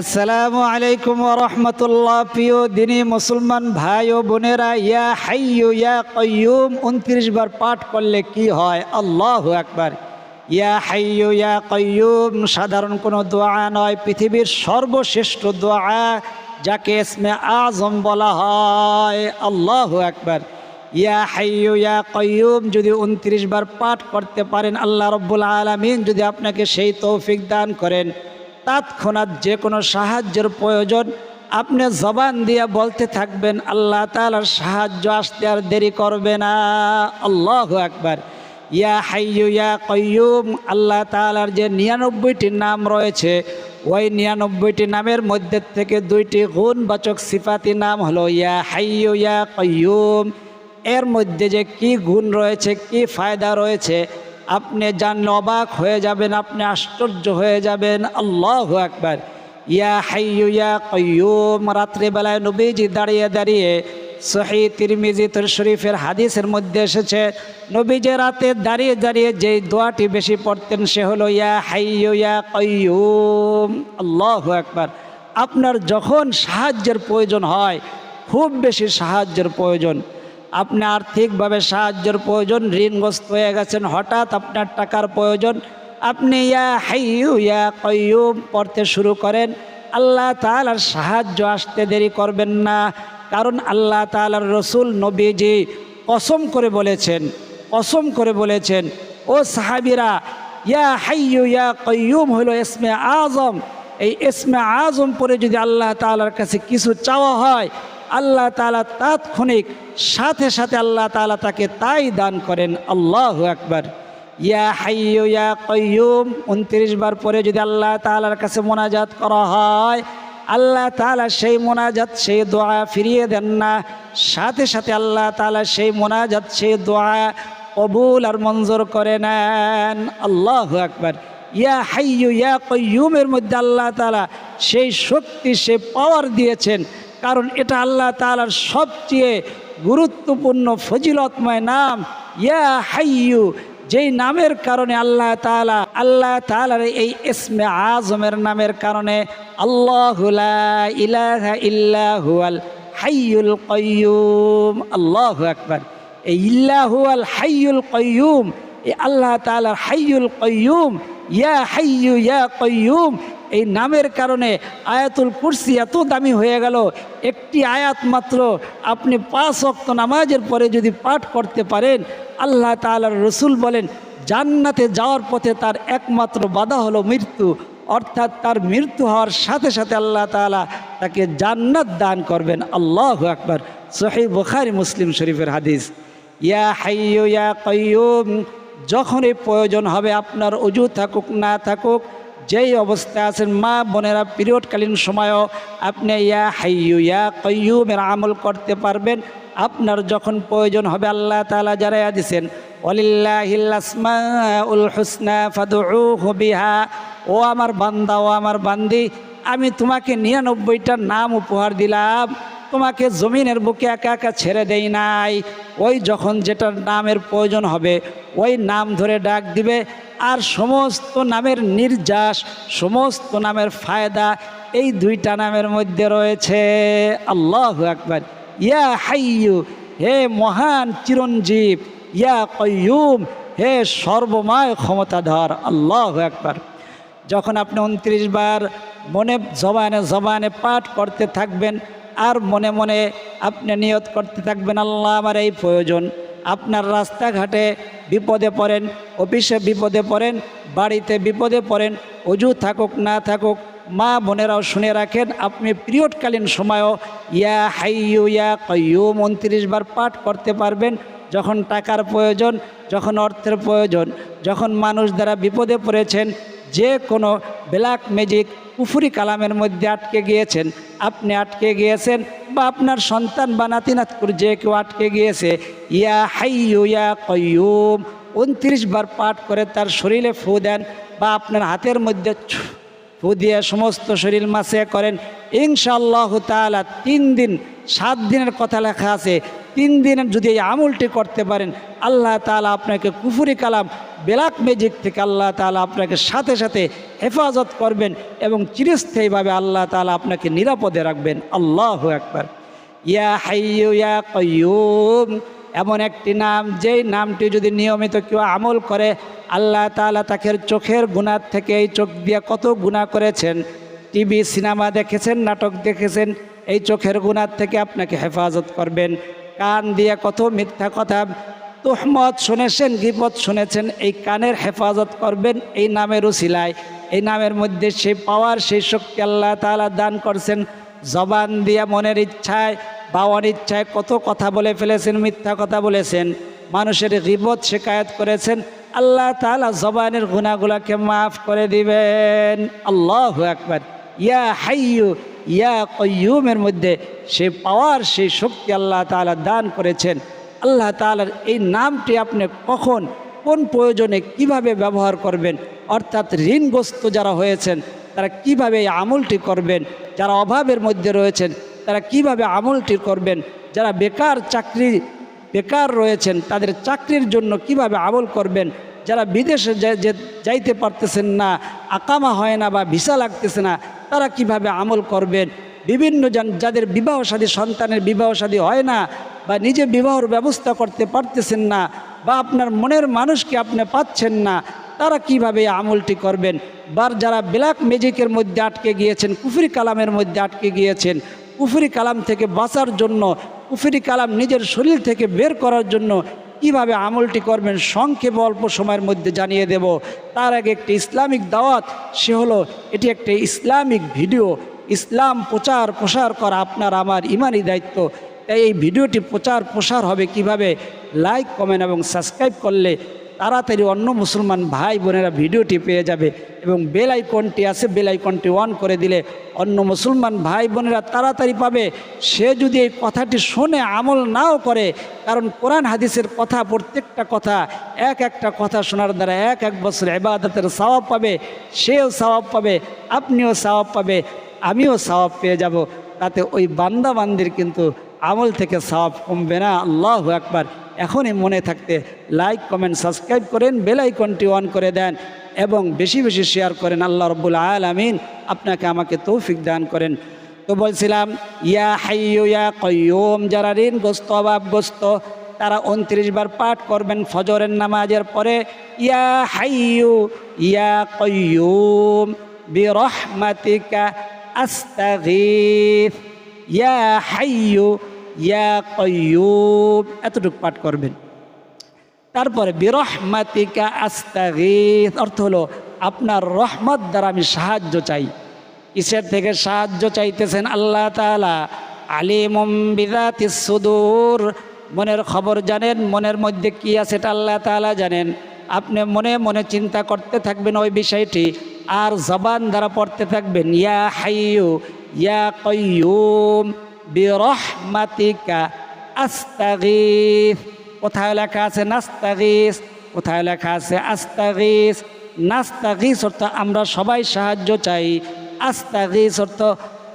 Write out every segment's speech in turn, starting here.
আসসালামু আলাইকুম রহমতুল্লাহ। প্রিয় দিনী মুসলমান ভাই ও বোনেরা, ইয়া হাইয়ু ইয়া কয়ুম উনত্রিশ বার পাঠ করলে কি হয়? আল্লাহ একবার ইয়া হাইয়ু ইয়া কয়ুম সাধারণ কোনো দোয়া নয়, পৃথিবীর সর্বশ্রেষ্ঠ দোয়া যাকে ইসমে আজম বলা হয়, আল্লাহ একবার ইয়া হাইয়ু ইয়া কয়ুম যদি উনত্রিশ বার পাঠ করতে পারেন, আল্লাহ রব্বুল আলমিন যদি আপনাকে সেই তৌফিক দান করেন। তৎক্ষণাৎ যে কোনো সাহায্যের প্রয়োজন আপনি জবান দিয়ে বলতে থাকবেন, আল্লাহ তালার সাহায্য আসতে আর দেরি করবে না। আল্লাহ একবার ইয়া হাইয়ু, ইয়া কয়ুম আল্লাহ তালার যে নিরানব্বইটি নাম রয়েছে, ওই নিরানব্বইটি নামের মধ্যে থেকে দুইটি গুণবাচক সিফাতি নাম হলো ইয়া হাইয়ু, ইয়া কয়ুম এর মধ্যে যে কি গুণ রয়েছে, কি ফায়দা রয়েছে আপনি জানলে অবাক হয়ে যাবেন, আপনি আশ্চর্য হয়ে যাবেন। আল্লাহ একবার ইয়া হাইয়ু, ইয়া কয়ুম রাত্রিবেলায় নবীজি দাঁড়িয়ে দাঁড়িয়ে সহি তিরমিজি তোর শরীফের হাদিসের মধ্যে এসেছে, নবীজি রাতে দাঁড়িয়ে দাঁড়িয়ে যেই দোয়াটি বেশি পড়তেন সে হলো, ইয়া হাইয়ু, ইয়া কয়ুম আল্লাহ একবার আপনার যখন সাহায্যের প্রয়োজন হয়, খুব বেশি সাহায্যের প্রয়োজন। আপনি আর্থিকভাবে সাহায্যের প্রয়োজন, ঋণগ্রস্ত হয়ে গেছেন, হঠাৎ আপনার টাকার প্রয়োজন, আপনি ইয়া হাইয়ু, ইয়া কয়ুম পড়তে শুরু করেন, আল্লাহ তালার সাহায্য আসতে দেরি করবেন না, কারণ আল্লাহ তালার রসুল নবীজি কসম করে বলেছেন, কসম করে বলেছেন, ও সাহাবিরা, ইয়া হাইয়ু, ইয়া কয়ুম হলো এসমে আজম, এই এসমে আজম পরে যদি আল্লাহ তালার কাছে কিছু চাওয়া হয় আল্লাহ তালা তাৎক্ষণিক সাথে সাথে আল্লাহ তালা তাকে তাই দান করেন, আল্লাহ একবার ইয়া হাইয়ু, ইয়া কয়ুম উনত্রিশ বার পরে যদি আল্লাহ তালার কাছে মোনাজাত করা হয়, আল্লাহ তালা সেই মোনাজাত, সেই দোয়া ফিরিয়ে দেন না। সাথে সাথে আল্লাহ তালা সেই মোনাজাত, সেই দোয়া কবুল আর মঞ্জুর করে নেন, আল্লাহ একবার ইয়া হাইয়ু, ইয়া কয়ুমের মধ্যে আল্লাহ তালা সেই শক্তি সে পাওয়ার দিয়েছেন। কারণ এটা আল্লাহ তালার সবচেয়ে গুরুত্বপূর্ণ ফজিলতময় নাম। ইয়া হাইয়ু, যেই নামের কারণে আল্লাহ তালা আল্লাহ তালার এই ইসমে আজমের নামের কারণে ইল্লাহুয়াল হাইয়ুল কয়ুম আল্লাহ আকবার। এই ইল্লাহুয়াল হাইয়ুল কয়ুম এই আল্লাহ তালার হাইয়ুল কয়ুম ইয়া হাইয়ু ইয়া কয়ুম এই নামের কারণে আয়াতুল কুরসি এত দামি হয়ে গেল। একটি আয়াত মাত্র আপনি পাঁচ অক্ত নামাজের পরে যদি পাঠ করতে পারেন, আল্লাহ তালার রসুল বলেন, জান্নাতে যাওয়ার পথে তার একমাত্র বাধা হলো মৃত্যু। অর্থাৎ তার মৃত্যু হওয়ার সাথে সাথে আল্লাহ তালা তাকে জান্নাত দান করবেন। আল্লাহ আকবার। সহি বুখারি মুসলিম শরীফের হাদিস। ইয়া হাইয়ু ইয়া কয়ুম যখনই প্রয়োজন হবে আপনার অজু থাকুক, না থাকুক যেই অবস্থায় আছেন, মা বোনেরা পিরিয়ডকালীন সময়ও আপনি ইয়া হাইয়ু, ইয়া কয়ুমের আমল করতে পারবেন। আপনার যখন প্রয়োজন হবে, আল্লাহ তালা যারা দিছেন হুসনা ফাদু ও আমার বান্দা, ও আমার বান্দি, আমি তোমাকে নিরানব্বইটা নাম উপহার দিলাম। তোমাকে জমিনের বুকে একা একা ছেড়ে দেই নাই। ওই যখন যেটার নামের প্রয়োজন হবে, ওই নাম ধরে ডাক দিবে। আর সমস্ত নামের নির্যাস, সমস্ত নামের ফায়দা এই দুইটা নামের মধ্যে রয়েছে। আল্লাহ একবার ইয়া হাইয়ু, হে মহান চিরঞ্জীব, ইয়া কয়ুম হে সর্বময় ক্ষমতাধর, আল্লাহ একবার যখন আপনি উনত্রিশ বার মনে, জবানে জবানে পাঠ করতে থাকবেন আর মনে মনে আপনি নিয়ত করতে থাকবেন, আল্লাহ আমার এই প্রয়োজন। আপনার রাস্তাঘাটে বিপদে পড়েন, অফিসে বিপদে পড়েন, বাড়িতে বিপদে পড়েন, অজু থাকুক, না থাকুক, মা বোনেরাও শুনে রাখেন, আপনি পিরিয়ডকালীন সময়ও ইয়া হাইয়ু, ইয়া কয়ুম উনত্রিশ বার পাঠ করতে পারবেন, যখন টাকার প্রয়োজন, যখন অর্থের প্রয়োজন, যখন মানুষ দ্বারা বিপদে পড়েছেন, যে কোনো ব্ল্যাক ম্যাজিক পুফুরি কালামের মধ্যে আটকে গিয়েছেন। আপনি আটকে গিয়েছেন বা আপনার সন্তান বা নাতিনাতকুর যে কেউ আটকে গিয়েছে, ইয়া হাইয়ু ইয়া কয়ুম উনত্রিশ বার পাঠ করে তার শরীরে ফু দেন বা আপনার হাতের মধ্যে ফু দিয়ে সমস্ত শরীর মাসে করেন। ইনশাআল্লাহ তালা তিন দিন, সাত দিনের কথা লেখা আছে তিন দিনের যদি এই আমলটি করতে পারেন, আল্লাহ তালা আপনাকে কুফুরি কালাম বেলাক মেজিক থেকে আল্লাহ তালা আপনাকে সাথে সাথে হেফাজত করবেন এবং চিরস্থায়ীভাবে আল্লাহ তালা আপনাকে নিরাপদে রাখবেন। আল্লাহ একবার ইয়া হাইয়ু ইয়া কয়ুম এমন একটি নাম, যেই নামটি যদি নিয়মিত কেউ আমল করে, আল্লাহ তালা তাকে চোখের গুণার থেকে এই চোখ দিয়ে কত গুণা করেছেন? টিভি, সিনেমা দেখেছেন, নাটক দেখেছেন, এই চোখের গুণার থেকে আপনাকে হেফাজত করবেন। কান দিয়ে কত মিথ্যা কথা। তোহমত শুনেছেন গিপত শুনেছেন, এই কানের হেফাজত করবেন এই নামের উসিলায়। এই নামের মধ্যে সেই পাওয়ার, সেই শক্তি আল্লাহ তালা দান করছেন। জবান দিয়া মনের ইচ্ছায় বা অনিচ্ছায় কত কথা বলে ফেলেছেন, মিথ্যা কথা বলেছেন। মানুষের গিবত শেখায়ত করেছেন। আল্লাহ তালা জবানের গুণাগুলাকে মাফ করে দিবেন। আল্লাহ একবার ইয়া হাইয়ু ইয়া কয়ুমের মধ্যে সে পাওয়ার, সেই শক্তি আল্লাহ তালা দান করেছেন। আল্লাহ তালার এই নামটি আপনি কখন, কোন প্রয়োজনে কীভাবে ব্যবহার করবেন? অর্থাৎ ঋণগ্রস্ত যারা হয়েছেন, তারা কীভাবে এই আমলটি করবেন? যারা অভাবের মধ্যে রয়েছেন, তারা কীভাবে আমলটি করবেন? যারা বেকার চাকরি, বেকার রয়েছেন, তাদের চাকরির জন্য কীভাবে আমল করবেন? যারা বিদেশে যাইতে পারতেছেন না, আকামা হয় না বা ভিসা লাগতেছে না তারা কীভাবে আমল করবেন? বিভিন্ন যাদের বিবাহ সাদী, সন্তানের বিবাহ সাদী হয় না বা নিজে বিবাহর ব্যবস্থা করতে পারতেছেন না বা আপনার মনের মানুষকে আপনি পাচ্ছেন না, তারা কীভাবে আমলটি করবেন? বার যারা ব্ল্যাক ম্যাজিকের মধ্যে আটকে গিয়েছেন, কুফরি কালামের মধ্যে আটকে গিয়েছেন, কুফরি কালাম থেকে বাঁচার জন্য, কুফরি কালাম নিজের শরীর থেকে বের করার জন্য কীভাবে আমলটি করবেন সংক্ষেপ অল্প সময়ের মধ্যে জানিয়ে দেব। তার আগে একটি ইসলামিক দাওয়াত, সে হলো এটি একটি ইসলামিক ভিডিও। ইসলাম প্রচার প্রসার করা আপনার আমার ইমানই দায়িত্ব। তাই এই ভিডিওটি প্রচার প্রসার হবে কীভাবে? লাইক, কমেন্ট এবং সাবস্ক্রাইব করলে তাড়াতাড়ি অন্য মুসলমান ভাই বোনেরা ভিডিওটি পেয়ে যাবে এবং বেল আইকনটি আছে, বেল আইকনটি অন করে দিলে অন্য মুসলমান ভাই বোনেরা তাড়াতাড়ি পাবে। সে যদি এই কথাটি শোনে, আমল নাও করে, কারণ কোরআন হাদিসের কথা, প্রত্যেকটা কথা, এক একটা কথা শোনার দ্বারা এক এক বছর এবাদতের সওয়াব পাবে, সেও সওয়াব পাবে, আপনিও সওয়াব পাবে, আমিও সওয়াব পেয়ে যাব। তাতে ওই বান্দা বান্দির কিন্তু আমল থেকে সওয়াব কমবে না। আল্লাহ একবার এখনই মনে থাকতে লাইক কমেন্ট সাবস্ক্রাইব করেন বেল আইকনটি অন করে দেন এবং বেশি বেশি শেয়ার করেন। আল্লাহ রব্বুল আলামিন আপনাকে আমাকে তৌফিক দান করেন। তো বলছিলাম, ইয়া হাইয়ু, ইয়া কয়ুম যারা ঋণগ্রস্ত, অভাবগ্রস্ত, তারা উনত্রিশ বার পাঠ করবেন ফজরের নামাজের পরে, ইয়া হাইয়ু, ইয়া কয়ুম বিরহমাতিকা আস্তাগীথ ইয়া হাইয়ু, ইয়া কয়ুম এতটুকু পাঠ করবেন। তারপরে, বিরহমাতিকা আস্তাগীথ অর্থ হলো, আপনার রহমত দ্বারা আমি সাহায্য চাই। কিসের থেকে সাহায্য চাইতেছেন আল্লাহ তালা আলিমম বিদাতি সুদূর। মনের খবর জানেন, মনের মধ্যে কি আছে এটা আল্লাহ তালা জানেন। আপনি মনে মনে চিন্তা করতে থাকবেন ওই বিষয়টি। আর জবান দ্বারা পড়তে থাকবেন, ইয়া হাইয়ু ইয়া কয়ুম বিরহমাতিকা আস্তাগীথ কোথায় লেখা আছে নাস্তাগিস কোথায় লেখা আছে আস্তাগিস নাস্তাগিস অর্থ আমরা সবাই সাহায্য চাই। আস্তাগিস অর্থ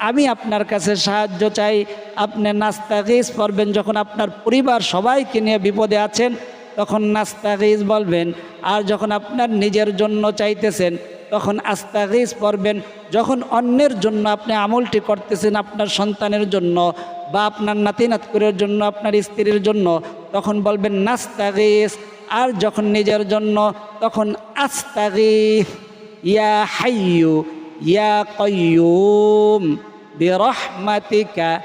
আমি আপনার কাছে সাহায্য চাই। আপনি নাস্তাগিস পড়বেন যখন আপনার পরিবার সবাইকে নিয়ে বিপদে আছেন, তখন নাস্তাগিস বলবেন। আর যখন আপনার নিজের জন্য চাইতেছেন তখন আস্তাগিস পড়বেন, যখন অন্যের জন্য আপনি আমলটি করতেছেন আপনার সন্তানের জন্য বা আপনার নাতি নাতকুরের জন্য, আপনার স্ত্রীর জন্য, তখন বলবেন নাস্তাগিস। আর যখন নিজের জন্য, তখন আস্তাগিস। ইয়া হাইয়ু, ইয়া কয়ুম বিরহমাতিকা,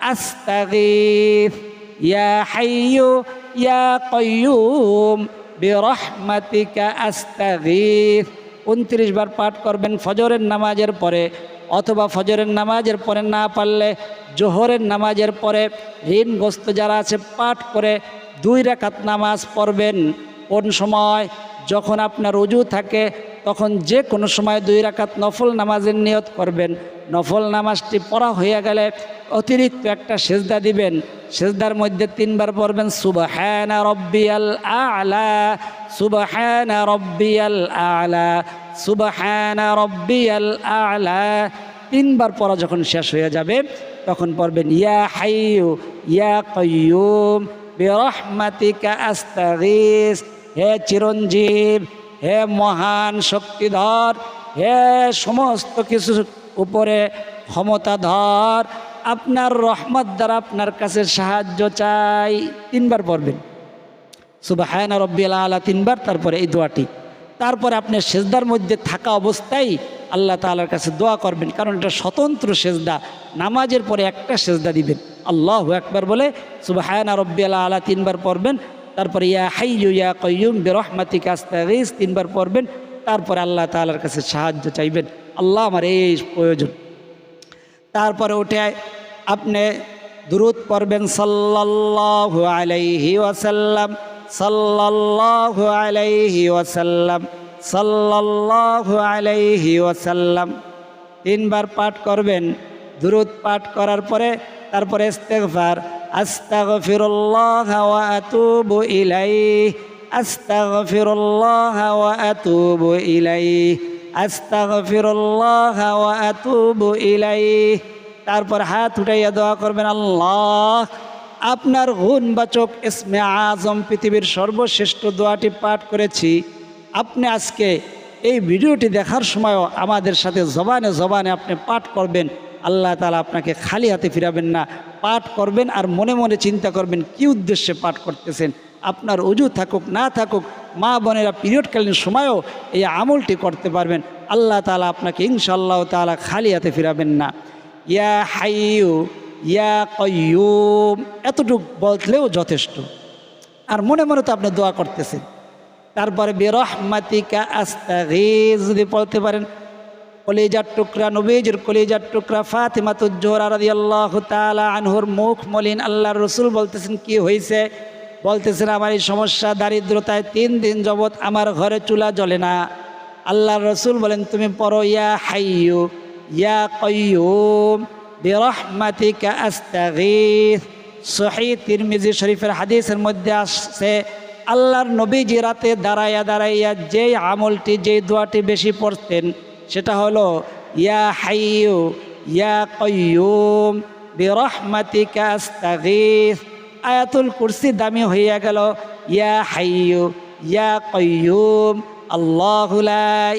আস্তাগিস। ইয়া হাইয়ু, ইয়া কয়ুম বিরহমাতিকা, আস্তাগিস। উনত্রিশ বার পাঠ করবেন ফজরের নামাজের পরে, অথবা ফজরের নামাজের পরে না পারলে জোহরের নামাজের পরে ঋণগ্রস্ত যারা আছে পাঠ করে দুই রেখাত নামাজ পড়বেন। কোন সময়? যখন আপনার রুজু থাকে তখন যে কোনো সময় দুই রাকাত নফল নামাজের নিয়ত করবেন। নফল নামাজটি পড়া হয়ে গেলে অতিরিক্ত একটা সেজদা দিবেন। সেজদার মধ্যে তিনবার পড়বেন, সুবহানা রব্বিয়াল আলা, সুবহানা রব্বিয়াল আলা, সুবহানা রব্বিয়াল আলা। তিনবার পড়া যখন শেষ হয়ে যাবে, তখন পড়বেন, ইয়া হাইয়ু, ইয়া কয়ুম বিরহমাতিকা আস্তাগিস। হে চিরঞ্জীব হে মহান শক্তিধর, হে সমস্ত কিছু উপরে ক্ষমতাধর, আপনার রহমত দ্বারা আপনার কাছে সাহায্য চাই। তিনবার পড়বেন। সুবাহায়না রব্বিল আলা, তিনবার, তারপরে এই দোয়াটি। তারপরে আপনি সেজদার মধ্যে থাকা অবস্থায় আল্লাহ তালার কাছে দোয়া করবেন, কারণ এটা স্বতন্ত্র সেজদা। নামাজের পরে একটা সেজদা দিবেন। আল্লাহ একবার বলে সুবাহায়না রব্বিল আলা, তিনবার পড়বেন। তারপরে, ইয়া হাইয়ু ইয়া কয়ুম বেরহমাতিক আস্তাগিস তিনবার পড়বেন। তারপরে আল্লাহ তালার কাছে সাহায্য চাইবেন। আল্লাহ আমার এই প্রয়োজন। তারপরে উঠে আপনি দুরুদ পড়বেন, সাল্লাল্লাহু আলাইহি ওয়াসাল্লাম সাল্লাল্লাহু আলাইহি ওয়াসাল্লাম সাল্লাল্লাহু আলাইহি ওয়াসাল্লাম তিনবার পাঠ করবেন। দুরুদ পাঠ করার পরে তারপরে ইস্তেগফার, আস্তাগফিরুল্লাহ ওয়া আতুবু ইলাইহি, আস্তাগফিরুল্লাহ ওয়া আতুবু ইলাইহি, আস্তাগফিরুল্লাহ ওয়া আতুবু ইলাইহি। তারপর হাত উঠাইয়া দোয়া করবেন, আল্লাহ, আপনার গুণবাচক ইসমে আজম পৃথিবীর সর্বশ্রেষ্ঠ দোয়াটি পাঠ করেছি। আপনি আজকে এই ভিডিওটি দেখার সময়ও আমাদের সাথে জবানে জবানে আপনি পাঠ করবেন। আল্লাহ তালা আপনাকে খালি হাতে ফিরাবেন না, পাঠ করবেন আর মনে মনে চিন্তা করবেন কি উদ্দেশ্যে পাঠ করতেছেন। আপনার অজু থাকুক, না থাকুক, মা বোনেরা পিরিয়ডকালীন সময়েও এই আমলটি করতে পারবেন। আল্লাহ তালা আপনাকে ইনশাআল্লাহ তালা খালি হাতে ফিরাবেন না। ইয়া হাইয়ু, ইয়া কয়ুম এতটুক বললেও যথেষ্ট। আর মনে মনে তো আপনি দোয়া করতেছেন। তারপরে বেরহমাতিকা আস্তাগিজ যদি বলতে পারেন কলেজার টুকরা, নবীজুর কলেজার টুকরা ফাতিমাতুজ্জোহরা রাদিয়াল্লাহু তাআলা আনহুর মুখ মলিন আল্লাহর রসুল বলতেছেন, কি হয়েছে বলতেছেন, আমার এই সমস্যা দারিদ্রতায় তিন দিন যাবৎ আমার ঘরে চুলা জ্বলে না। আল্লাহর রসুল বলেন, তুমি পড়ো, ইয়া হাইয়ু ইয়া কয়ুম বিরহমাতিকা আস্তাগীথ সহি তিরমিজি শরীফের হাদিসের মধ্যে আসছে, আল্লাহর নবীজি রাতে দাঁড়াইয়া দাঁড়াইয়া যেই আমলটি, যেই দোয়াটি বেশি পড়তেন সেটা হলো, ইয়া হাইয়ু, ইয়া কয়ুম বিরহমাতিকা আস্তাগীথ আয়াতুল কুরসি দামি হইয়া গেল, ইয়া হাইয়ু, ইয়া কয়ুম আল্লাহু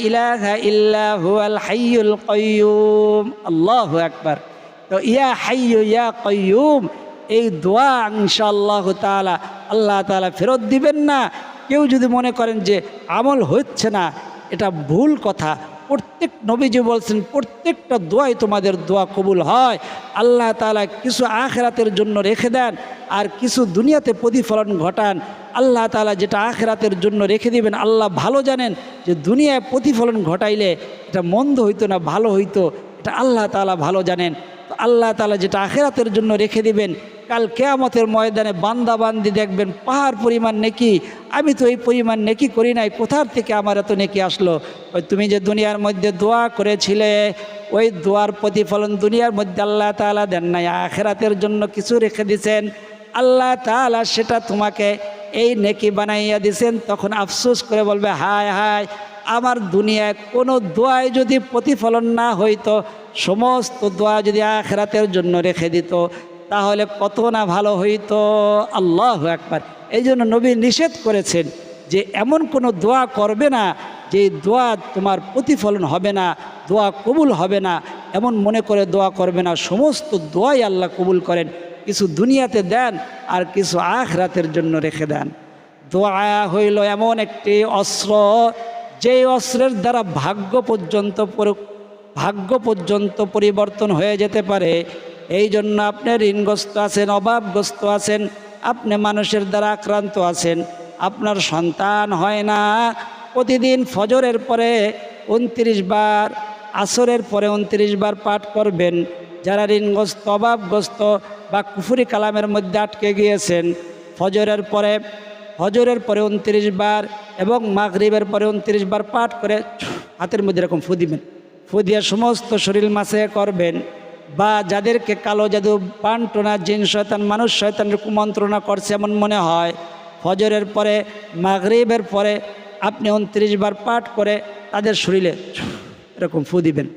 ইলাহা ইল্লা হুয়াল হাইয়ুল কয়ুম আল্লাহু আকবার। তো, ইয়া হাইয়ু, ইয়া কয়ুম এই দোয়া ইনশাআল্লাহ তাআলা, আল্লাহ তাআলা ফেরত দিবেন না। কেউ যদি মনে করেন যে আমল হচ্ছে না এটা ভুল কথা। প্রত্যেক নবীজি বলছেন, প্রত্যেকটা দোয়াই তোমাদের দোয়া কবুল হয়। আল্লাহ তালা কিছু আখেরাতের জন্য রেখে দেন আর কিছু দুনিয়াতে প্রতিফলন ঘটান। আল্লাহ তালা যেটা আখেরাতের জন্য রেখে দিবেন, আল্লাহ ভালো জানেন যে দুনিয়ায় প্রতিফলন ঘটাইলে এটা মন্দ হইতো না, ভালো হইতো। এটা আল্লাহ তালা ভালো জানেন। আল্লাহ তালা যেটা আখেরাতের জন্য রেখে দিবেন কাল কেয়ামতের ময়দানে বান্দাবান্দি দেখবেন, পাহাড় পরিমাণ নেকি, আমি তো এই পরিমাণ নেকি করি নাই, কোথার থেকে আমার এত নেকি আসলো? ওই তুমি যে দুনিয়ার মধ্যে দোয়া করেছিলে, ওই দোয়ার প্রতিফলন দুনিয়ার মধ্যে আল্লাহ তালা দেন নাই, আখেরাতের জন্য কিছু রেখে দিছেন। আল্লাহ তালা সেটা তোমাকে এই নেকি বানাইয়া দিছেন, তখন আফসোস করে বলবে, হায় হায়, আমার দুনিয়ায় কোনো দোয়ায় যদি প্রতিফলন না হইতো, সমস্ত দোয়া যদি আখেরাতের জন্য রেখে দিত। তাহলে কত না ভালো হইতো? আল্লাহ একবার এই জন্য নবী নিষেধ করেছেন যে এমন কোনো দোয়া করবে না, যে দোয়া তোমার প্রতিফলন হবে না, দোয়া কবুল হবে না, এমন মনে করে দোয়া করবে না। সমস্ত দোয়াই আল্লাহ কবুল করেন। কিছু দুনিয়াতে দেন আর কিছু আখ রাতের জন্য রেখে দেন। দোয়া হইল এমন একটি অস্ত্র, যেই অস্ত্রের দ্বারা ভাগ্য পর্যন্ত ভাগ্য পর্যন্ত পরিবর্তন হয়ে যেতে পারে। এই জন্য আপনি ঋণগ্রস্ত আছেন, অভাবগ্রস্ত আছেন, আপনি মানুষের দ্বারা আক্রান্ত আছেন, আপনার সন্তান হয় না। প্রতিদিন ফজরের পরে উনত্রিশ বার, আসরের পরে উনত্রিশ বার পাঠ করবেন। যারা ঋণগ্রস্ত, অভাবগ্রস্ত বা কুফুরি কালামের মধ্যে আটকে গিয়েছেন, ফজরের পরে হজরের পরে উনত্রিশ বার এবং মাগরিবের পরে উনত্রিশ বার পাঠ করে হাতের মধ্যে এরকম ফু দিবেন। দিয়ে সমস্ত শরীর মাসে করবেন। বা যাদেরকে কালো জাদু পান্টনা জিন, শয়তান, মানুষ, শয়তানের কুমন্ত্রণা করছে এমন মনে হয়। ফজরের পরে, মাগরিবের পরে, আপনি উনত্রিশ বার পাঠ করে তাদের শরীরে এরকম ফু দিবেন।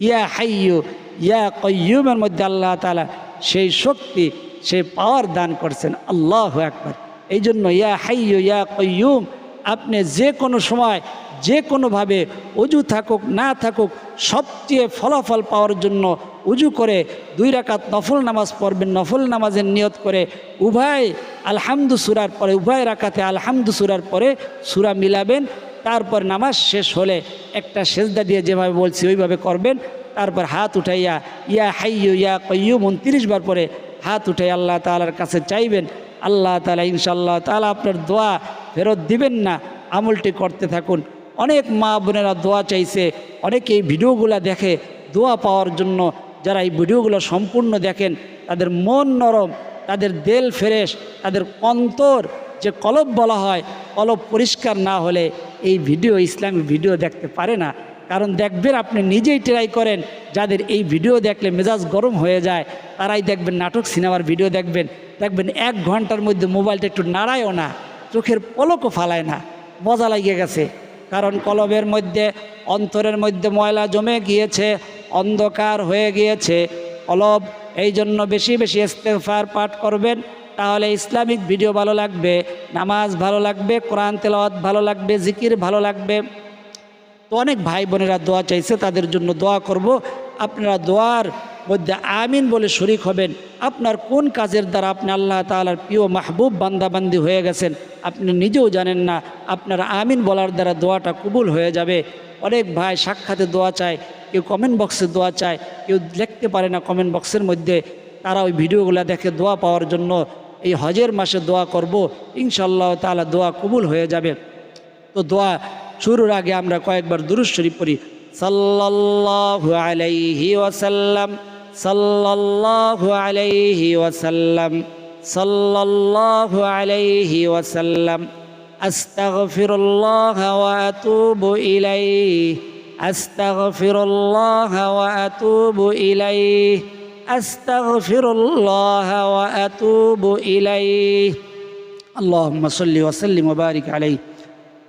ইয়া হাইয়ু, ইয়া কয়ুমের মধ্যে আল্লাহ তালা সেই শক্তি, সেই পাওয়ার দান করছেন। আল্লাহ একবার এই জন্য ইয়া হাইয়ু, ইয়া কয়ুম আপনি যে কোনো সময় যে কোনোভাবে উজু থাকুক, না থাকুক, সবচেয়ে ফলাফল পাওয়ার জন্য উজু করে দুই রাকাত নফল নামাজ পড়বেন, নফল নামাজের নিয়ত করে উভয় আলহামদু সুরার পরে, উভয় রাকাতে আলহামদু সুরার পরে সুরা মিলাবেন, তারপর নামাজ শেষ হলে একটা সেজদা দিয়ে যেভাবে বলছি ওইভাবে করবেন, তারপর হাত উঠাইয়া, ইয়া হাইয়ু ইয়া কয়ুম উনত্রিশ বার পরে হাত উঠাই আল্লাহ তালার কাছে চাইবেন, আল্লাহ তালা ইনশাল্লাহ তালা আপনার দোয়া ফেরত দিবেন না, আমলটি করতে থাকুন। অনেক মা বোনেরা দোয়া চাইছে অনেকে এই ভিডিওগুলো দেখে দোয়া পাওয়ার জন্য যারা এই ভিডিওগুলো সম্পূর্ণ দেখেন, তাদের মন নরম, তাদের দেল ফ্রেশ, তাদের অন্তর যে কলব বলা হয়, কলব পরিষ্কার না হলে এই ভিডিও, ইসলামী ভিডিও দেখতে পারে না। কারণ দেখবেন আপনি নিজেই ট্রাই করেন, যাদের এই ভিডিও দেখলে মেজাজ গরম হয়ে যায়, তারাই দেখবেন নাটক, সিনেমার ভিডিও দেখবেন। দেখবেন এক ঘণ্টার মধ্যে মোবাইলটা একটু নাড়ায়ও না, চোখের পলকও ফালায় না, মজা লাগিয়ে গেছে। কারণ কলবের মধ্যে, অন্তরের মধ্যে ময়লা জমে গিয়েছে, অন্ধকার হয়ে গিয়েছে। অলব এই জন্য বেশি বেশি ইস্তেফার পাঠ করবেন, তাহলে ইসলামিক ভিডিও ভালো লাগবে, নামাজ ভালো লাগবে, কোরআন তেলাওয়াত ভালো লাগবে, জিকির ভালো লাগবে। তো অনেক ভাই বোনেরা দোয়া চাইছে, তাদের জন্য দোয়া করব। আপনারা দোয়ার মধ্যে আমিন বলে শরিক হবেন। আপনার কোন কাজের দ্বারা আপনি আল্লাহ তালার প্রিয় মাহবুব বান্দাবান্দি হয়ে গেছেন, আপনি নিজেও জানেন না। আপনার আমিন বলার দ্বারা দোয়াটা কবুল হয়ে যাবে। অনেক ভাই সাক্ষাতে দোয়া চায়, কেউ কমেন্ট বক্সে দোয়া চায়, কেউ লিখতে পারে না কমেন্ট বক্সের মধ্যে। তারা ওই ভিডিওগুলো দেখে দোয়া পাওয়ার জন্য এই হজের মাসে দোয়া করব। ইনশাল্লাহ তালা দোয়া কবুল হয়ে যাবে। তো দোয়া শুরুর আগে আমরা কয়েকবার দুরুশ্বরী পড়ি, সাল্লাল্লাহু আলাইহি ওয়াসাল্লাম, সাল্লাল্লাহু আলাইহি ওয়াসাল্লাম, সাল্লাল্লাহু আলাইহি ওয়াসাল্লাম, আস্তাগফিরুল্লাহ ওয়া আতুবু ইলাইহি, আস্তাগফিরুল্লাহ ওয়া আতুবু ইলাইহি, আস্তাগফিরুল্লাহ ওয়া আতুবু ইলাইহি। আল্লাহুম্মা সাল্লি ওয়া সাল্লিম ওয়া বারিক আলাইহি।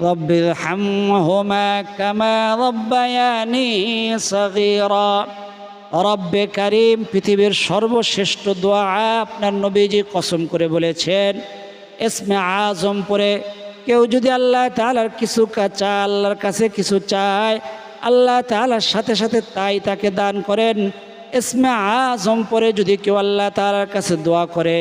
رب ارحمهما كما ربياني صغيرا রব্বে করিম পৃথিবীর সর্বশ্রেষ্ঠ দোয়া আপনার নবীজি কসম করে বলেছেন এসমে আজম পরে কেউ যদি আল্লাহ তালার কিছু চায় আল্লাহর কাছে কিছু চায় আল্লাহ তালার সাথে সাথে তাই তাকে দান করেন এসমে আজম পরে যদি কেউ আল্লাহ তালার কাছে দোয়া করে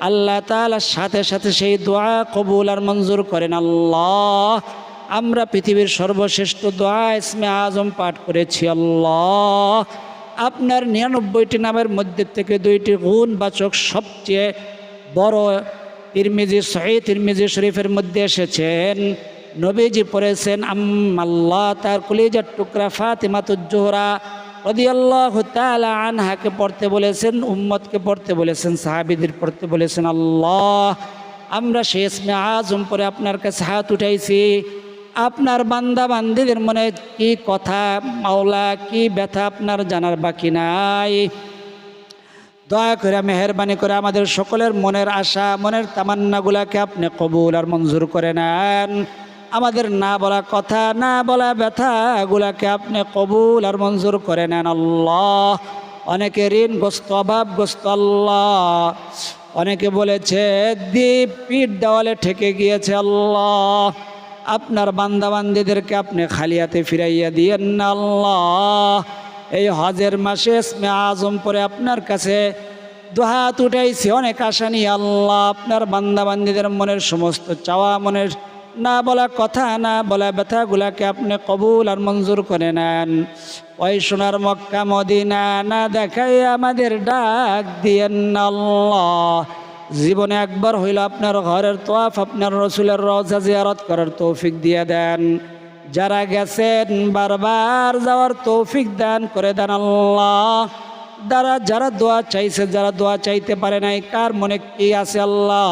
আল্লাহ তালার সাথে সাথে সেই দোয়া কবুল আর মঞ্জুর করেন। আল্লাহ, আমরা পৃথিবীর সর্বশ্রেষ্ঠ দোয়া ইসমে আজম পাঠ করেছি। আল্লাহ, আপনার নিরানব্বইটি নামের মধ্যে থেকে দুইটি গুণ বাচক সবচেয়ে বড় তিরমিজি, সহি তিরমিজি শরীফের মধ্যে এসেছেন। নবীজি পড়েছেন আম আল্লাহ তার কলিজার টুকরা ফাতিমাতুজ্জোহরা আনহাকে পড়তে বলেছেন, উম্মতকে পড়তে বলেছেন, সাহাবিদের পড়তে বলেছেন, আল্লাহ, আমরা শেষমে আজম পরে আপনার কাছে হাত উঠাইছি। আপনার বান্দা বান্দিদের মনে কি কথা, মাওলা, কি ব্যথা আপনার জানার বাকি নাই? দয়া করে, মেহরবানি করে আমাদের সকলের মনের আশা, মনের তামান্নাগুলাকে আপনি কবুল আর মঞ্জুর করে নেন। আমাদের না বলা কথা, না বলা ব্যথা ব্যথাগুলাকে আপনি কবুল আর মঞ্জুর করে নেন আল্লাহ। অনেকে ঋণগ্রস্ত, অভাবগ্রস্ত আল্লাহ। অনেকে বলেছে, দ্বীপ পিঠ দেওয়ালে ঠেকে গিয়েছে আল্লাহ। আপনার বান্দাবান্দিদেরকে আপনি খালিয়াতে ফিরাইয়া দিয়েন না আল্লাহ। এই হজের মাসে ইসমে আজম পরে আপনার কাছে দুহাত উঠাইছি, অনেক আশা নিয়ে আল্লাহ। আপনার বান্দাবান্দিদের মনের সমস্ত চাওয়া, মনের না বলা কথা, না বলা ব্যথাগুলাকে আপনি কবুল আর মঞ্জুর করে নেন। ওই সোনার মক্কা মদিনা না দেখাই আমাদের ডাক দিয়েন আল্লাহ। জীবনে একবার হইল আপনার ঘরের তোয়াফ, আপনার রসুলের রজা জিয়ারত করার তৌফিক দিয়ে দেন। যারা গেছেন, বারবার যাওয়ার তৌফিক দান করে দেন আল্লাহ। দ্বারা যারা দোয়া চাইছে, যারা দোয়া চাইতে পারে নাই, কার মনে কি আছে আল্লাহ?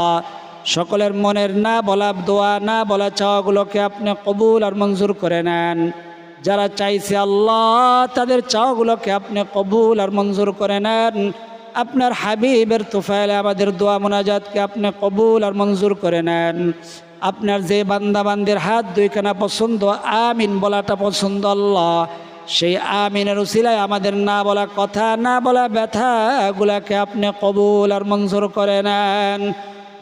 সকলের মনের না বলা দোয়া, না বলা চাওয়াগুলোকে আপনি কবুল আর মঞ্জুর করে নেন। যারা চাইছে আল্লাহ, তাদের চাওয়াগুলোকে আপনি কবুল আর মঞ্জুর করে নেন। আপনার হাবিবের তোফাইলে আমাদের দোয়া মোনাজাতকে আপনি কবুল আর মঞ্জুর করে নেন। আপনার যে বান্দাবান্দির হাত দুইখানা পছন্দ, আমিন বলাটা পছন্দ আল্লাহ। সেই আমিনের উসিলায় আমাদের না বলা কথা, না বলা ব্যথাগুলাকে আপনি কবুল আর মঞ্জুর করে নেন।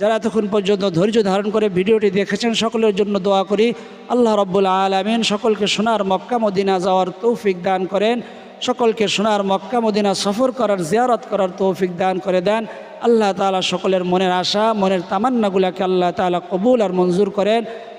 যারা এতক্ষণ পর্যন্ত ধৈর্য ধারণ করে ভিডিওটি দেখেছেন, সকলের জন্য দোয়া করি, আল্লাহ রব্বুল আলমিন সকলকে সোনার মক্কা মদিনা যাওয়ার তৌফিক দান করেন, সকলকে সোনার মক্কা মদিনা সফর করার, জিয়ারত করার তৌফিক দান করে দেন। আল্লাহ তালা সকলের মনের আশা, মনের তামান্নাগুলাকে আল্লাহ তালা কবুল আর মঞ্জুর করেন।